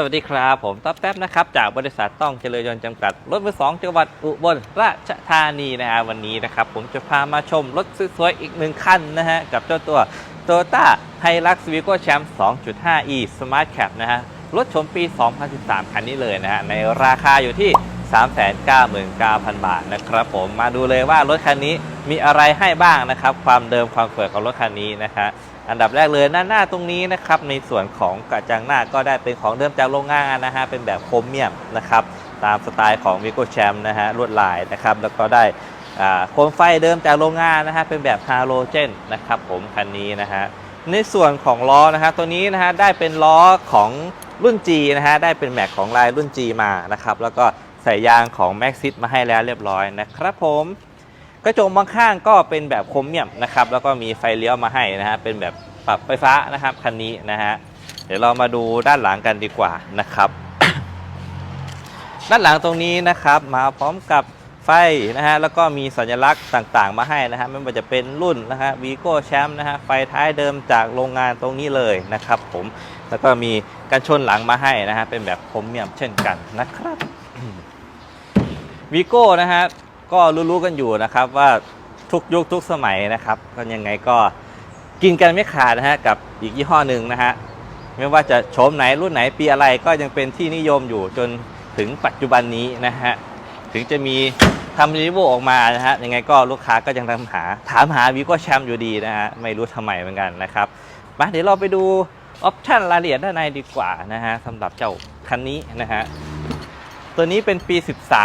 สวัสดีครับ ผมต๊อบแท็บนะครับ จากบริษัทต้องเจริญยนต์จำกัด รถมือสองจังหวัดอุบลราชธานีนะฮะวันนี้นะครับ ผมจะพามาชมรถสวยๆ อีกหนึ่งคันนะฮะ กับเจ้าตัว Toyota Hilux Vigo Champ 2.5e Smart Cap นะฮะ รถชมปี 2013 คันนี้เลยนะฮะ ในราคาอยู่ที่ 399,000 บาทนะครับผมมาดูเลยว่ารถคันนี้มีอะไรให้บ้างนะครับ ความเดิมความสวยของรถคันนี้นะฮะ อันดับแรกเลยหน้าหน้าตรงนี้นะครับในส่วนของกระจังหน้าก็ได้เป็นของเดิมจากโรงงานนะฮะเป็นแบบโครเมียมนะครับตามสไตล์ของ v i g o Champ นะฮะลวดลายนะครับแล้วก็ได้โคมไฟเดิมจากโรงงานนะฮะเป็นแบบฮาโลเจนนะครับผมคันนี้นะฮะในส่วนของล้อนะฮะตัวนี้นะฮะได้เป็นล้อของรุ่น G นะฮะได้เป็นแม็กของลายรุ่น G มานะครับแล้วก็ใส่ยางของ Maxxis มาให้แล้วเรียบร้อยนะครับผม กระจกมองข้างก็เป็นแบบโครเมียมนะครับแล้วก็มีไฟเลี้ยวมาให้นะฮะเป็นแบบปรับไฟฟ้านะครับคันนี้นะฮะเดี๋ยวเรามาดูด้านหลังกันดีกว่านะครับ ด้านหลังตรงนี้นะครับมาพร้อมกับไฟนะฮะแล้วก็มีสัญลักษณ์ต่างๆ มาให้นะฮะไม่ว่าจะเป็นรุ่นนะฮะวีโก้แชมป์นะฮะไฟท้ายเดิมจากโรงงานตรงนี้เลยนะครับผมแล้วก็มีกันชนหลังมาให้นะฮะเป็นแบบโครเมียมเช่นกันนะครับวีโก้นะฮะ ก็รู้ๆกันอยู่นะครับว่าทุกยุคทุกสมัยนะครับก็ยังไงก็กินกันไม่ขาดนะฮะกับอีกยี่ห้อหนึ่งนะฮะไม่ว่าจะโฉมไหนรุ่นไหนปีอะไรก็ยังเป็นที่นิยมอยู่จนถึงปัจจุบันนี้นะฮะถึงจะมีทำรีวิวออกมานะฮะยังไงก็ลูกค้าก็ยังตามหา ถามหาวีโก้แชมป์อยู่ดีนะฮะไม่รู้ทำไมเหมือนกันนะครับมาเดี๋ยวเราไปดูออปชั่นรายละเอียดด้านในดีกว่านะฮะสำหรับเจ้าคันนี้นะฮะ ตัวนี้เป็นปี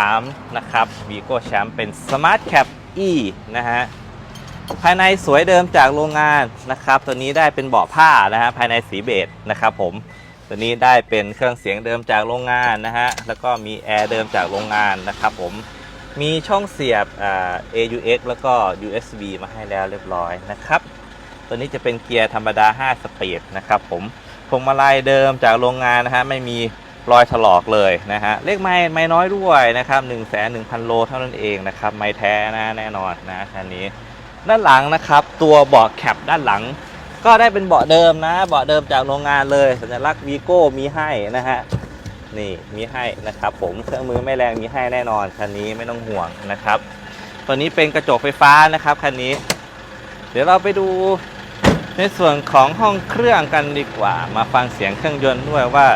13 นะครับ Vigo Champ เป็น Smart Cap E นะฮะ ภายในสวยเดิมจากโรงงานนะครับ ตัวนี้ได้เป็นเบาะผ้านะฮะ ภายในสีเบจนะครับผม ตัวนี้ได้เป็นเครื่องเสียงเดิมจากโรงงานนะฮะ แล้วก็มีแอร์เดิมจากโรงงานนะครับผม มีช่องเสียบ AUX แล้วก็ USB มาให้แล้วเรียบร้อยนะครับ ตัวนี้จะเป็นเกียร์ธรรมดา 5 สปีดนะครับผมพวงมาลัยเดิมจากโรงงานนะฮะ ไม่มี รอยถลอกเลยนะฮะเลขไม้ไม้น้อยด้วยนะครับ1 1 0 0 0 โลเท่านั้นเองนะครับไม้แท้นะแน่นอนนะคันนี้ ด้านหลังนะครับตัวเบาะแคปด้านหลัง ก็ได้เป็นเบาะเดิมนะเบาะเดิมจากโรงงานเลย สัญลักษณ์วีโก้มีให้นะฮะนี่มีให้นะครับ ผมเครื่องมือไม่แรงมีให้แน่นอนคันนี้ไม่ต้องห่วงนะครับ ตัวนี้เป็นกระจกไฟฟ้านะครับคันนี้ เดี๋ยวเราไปดูในส่วนของห้องเครื่องกันดีกว่า มาฟังเสียงเครื่องยนต์ด้วยว่า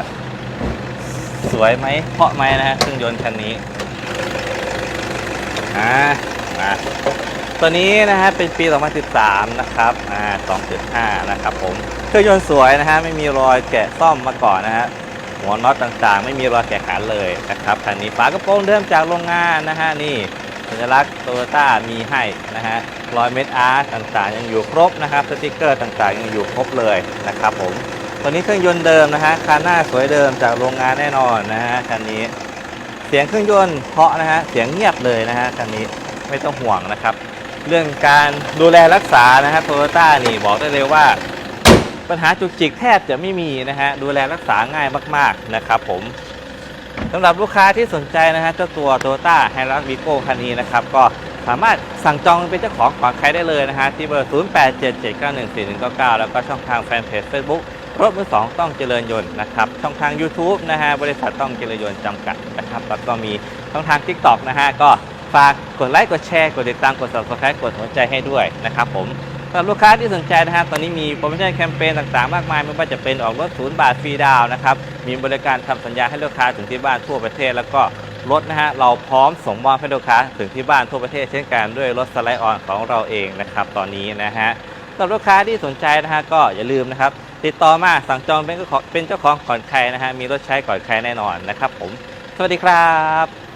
สวยไหมเพราะไหมนะฮะเครื่องยนต์คันนี้อ่ามาตัวนี้นะฮะเป็นปี 2013 นะครับอ่า2.5 นะครับผมเครื่องยนต์สวยนะฮะไม่มีรอยแกะซ่อมมาก่อนนะฮะหัวน็อตต่างๆ ไม่มีรอยแกะขันเลยนะครับคันนี้ฝากระโปรงเดิมจากโรงงานนะฮะนี่สัญลักษณ์โตโยต้ามีให้นะฮะรอยเม็ดอาร์ต่างๆ ยังอยู่ครบนะครับสติกเกอร์ต่างๆ ยังอยู่ครบเลยนะครับผม ตัวนี้เครื่องยนต์เดิมนะฮะคันหน้าสวยเดิมจากโรงงานแน่นอนนะฮะคันนี้ เสียงเครื่องยนต์เพาะนะฮะเสียงเงียบเลยนะฮะคันนี้ไม่ต้องห่วงนะครับ เรื่องการดูแลรักษานะฮะโตโยต้านี่บอกได้เลยว่า ปัญหาจุกจิกแทบจะไม่มีนะฮะดูแลรักษาง่ายมาก ๆนะครับ ผมสำหรับลูกค้าที่สนใจนะฮะเจ้าตัว Toyota h i l u x Vigo คันนี้นะครับก็สามารถสั่งจองเป็นเจ้าของก่อนใครได้เลยนะฮะที่เบอร์ 0877914199 แล้วก็ช่องทางแฟนเพจ Facebook รถมือสองต้องเจริญยนต์นะครับช่องทาง YouTube นะฮะบริษัทต้องเจริญยนต์จำกัดนะครับแล้วก็มีช่องทาง TikTok นะฮะก็ฝากกดไลค์กดแชร์กดติดตามกด subscribe กดหัวใจให้ด้วยนะครับผมสำหรับลูกค้าที่สนใจนะฮะตอนนี้มีโปรโมชั่นแคมเปญต่างๆ มากมายไม่ว่าจะเป็นออกรถศูนย์บาทฟรีดาวน์นะครับมีบริการทำสัญญาให้ลูกค้าถึงที่บ้านทั่วประเทศ แล้วก็รถนะฮะเราพร้อมส่งมอบให้ลูกค้าถึงที่บ้านทั่วประเทศ เช่นกันด้วยรถสไลด์ออนของเราเองนะครับตอนนี้นะฮะสำหรับลูกค้าที่สนใจนะฮะก็อย่าลืมนะครับ ติดต่อมาสั่งจองเป็นเจ้าของก่อนใครนะฮะมีรถใช้ก่อนใครแน่นอนนะครับผม สวัสดีครับ